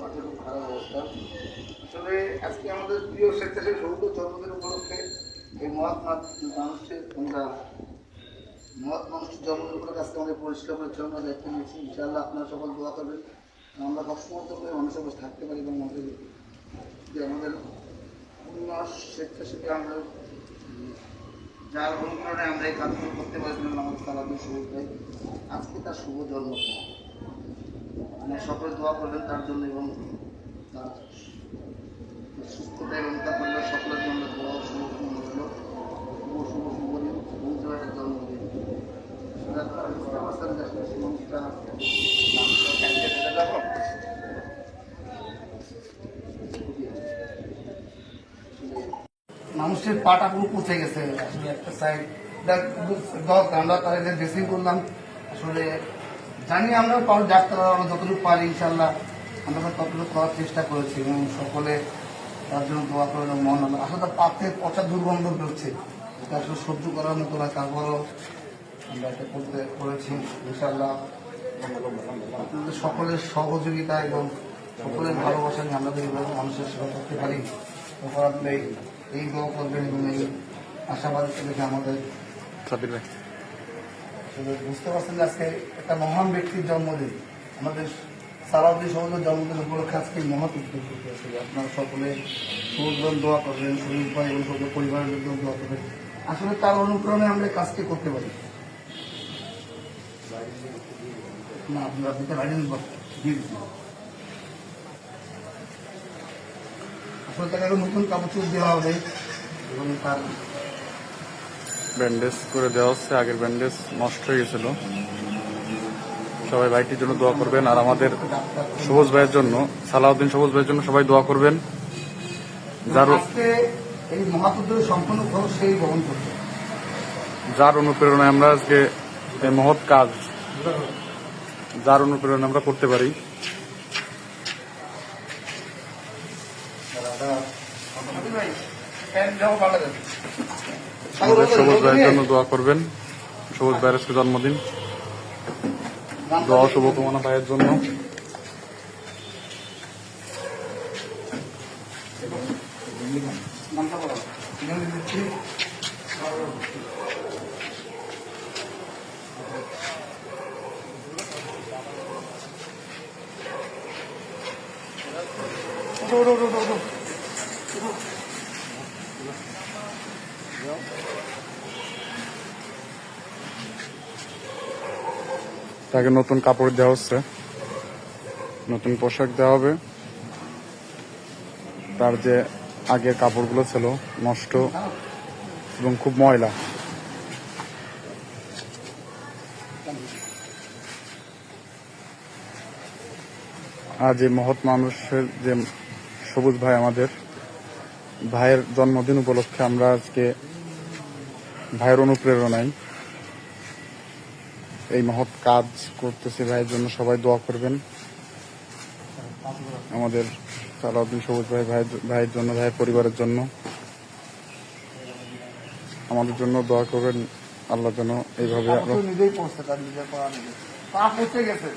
মাঠে খুব খারাপ অবস্থা। আসলে আজকে আমাদের প্রিয় স্বেচ্ছাসেবী সৌদ জন্মদিন উপলক্ষে এই মহাত্মা মানুষের আমরা মহৎ মানুষের জন্মদিন উপলক্ষে আজকে আমাদের পরিষ্কার পরিচ্ছন্ন দায়িত্ব নিয়েছি ইনশাআল্লাহ আপনারা সকল দোয়া করবেন। আমরা সবসময় করে মানুষের পাশে থাকতে পারি এবং আমাদের যে আমাদের উন্নয়ন স্বেচ্ছাসেবী আমরা, যার অনুপ্রেরণায় আমরা এই কাজগুলো করতে পারছিলাম আমাদের সবুজ ভাই আজকে তার শুভ জন্মদিন। সকলে দোয়া করবেন তার জন্য এবং তার সুস্থতা এবং তার পরিবার সকলের জন্য দোয়া সমর্থন হলো শুভ শুভ শুভ বুঝতে পারার জন্মদিন মানুষের পাটা পুরো পচে গেছে। আসলে একটা সাইড দেখ দশ আমরা তাদের ড্রেসিং করলাম, আসলে জানি আমরা ডাক্তার আমরা যতটুকু পারি ইনশাল্লাহ আমরা ততটুকু করার চেষ্টা করেছি এবং সকলে তার জন্য দোয়া করে এবং মন আল্লাহ। আসলে তার পাতে পচা দুর্গন্ধ বেরোচ্ছে এটা আসলে সহ্য করার মতো না, তারপরও আমরা এটা করতে করেছি ইনশাল্লাহ আপনাদের সকলের সহযোগিতা এবং সকলের ভালোবাসা নিয়ে আমরা এইভাবে মানুষের সেবা করতে পারি এই- দোয়া করবেন এবং এই আশাবাদ দেখে আমাদের বুঝতে পারছেন যে আজকে একটা মহান ব্যক্তির জন্মদিন। আমাদের সারাউদ্দিন সমাজের জন্মদিন উপলক্ষে আজকে মহৎ উদ্যোগ আপনারা সকলে সুজন দোয়া করবেন, শরীর ভাই এবং সকল পরিবারের জন্য দোয়া করবেন। আসলে তার অনুপ্রেরণে আমরা কাজটি করতে পারি। না আপনারা আপনি তো বাইরে দিয়ে দিচ্ছেন আসলে তাকে নতুন কাপড় চোপড় দেওয়া হবে এবং তার ব্যান্ডেজ করে দেওয়া হচ্ছে। আগের ব্যান্ডেজ নষ্ট হয়ে গেছিল। সবাই ভাইটির জন্য দোয়া করবেন। আর আমাদের সবুজ ভাইয়ের জন্য সালাউদ্দিন সবুজ ভাইয়ের জন্য সবাই দোয়া করবেন। যার যার অনুপ্রেরণায় আমরা আজকে এই মহৎ কাজ যার অনুপ্রেরণা আমরা করতে পারি। আমাদের সবুজ ভাইয়ের জন্য দোয়া করবেন। সবুজ ভাইয়ের আজকে জন্মদিন। দোয়া শুভকামনা ভাইয়ের জন্য। নামটা বলো এখানে দিচ্ছি ওঠো, তাকে নতুন কাপড় দেওয়া হচ্ছে। নতুন পোশাক দেওয়া হবে। তার যে আগের কাপড়গুলো ছিল, নষ্ট এবং খুব ময়লা। আজ এই মহৎ মানুষের যে সবুজ ভাই আমাদের, ভাইয়ের জন্মদিন উপলক্ষে আমরা আজকে ভাইয়ের অনুপ্রেরণায় এই মহৎ কাজ করতেছে ভাইয়ের জন্য সবাই দোয়া করবেন। আমাদের সালাউদ্দিন সবুজ ভাই ভাই, ভাইয়ের জন্য, ভাইয়ের পরিবারের জন্য। আমাদের জন্য দোয়া করবেন। আল্লাহ যেন এইভাবে নিজেই নিজের পা পৌঁছে গেছে।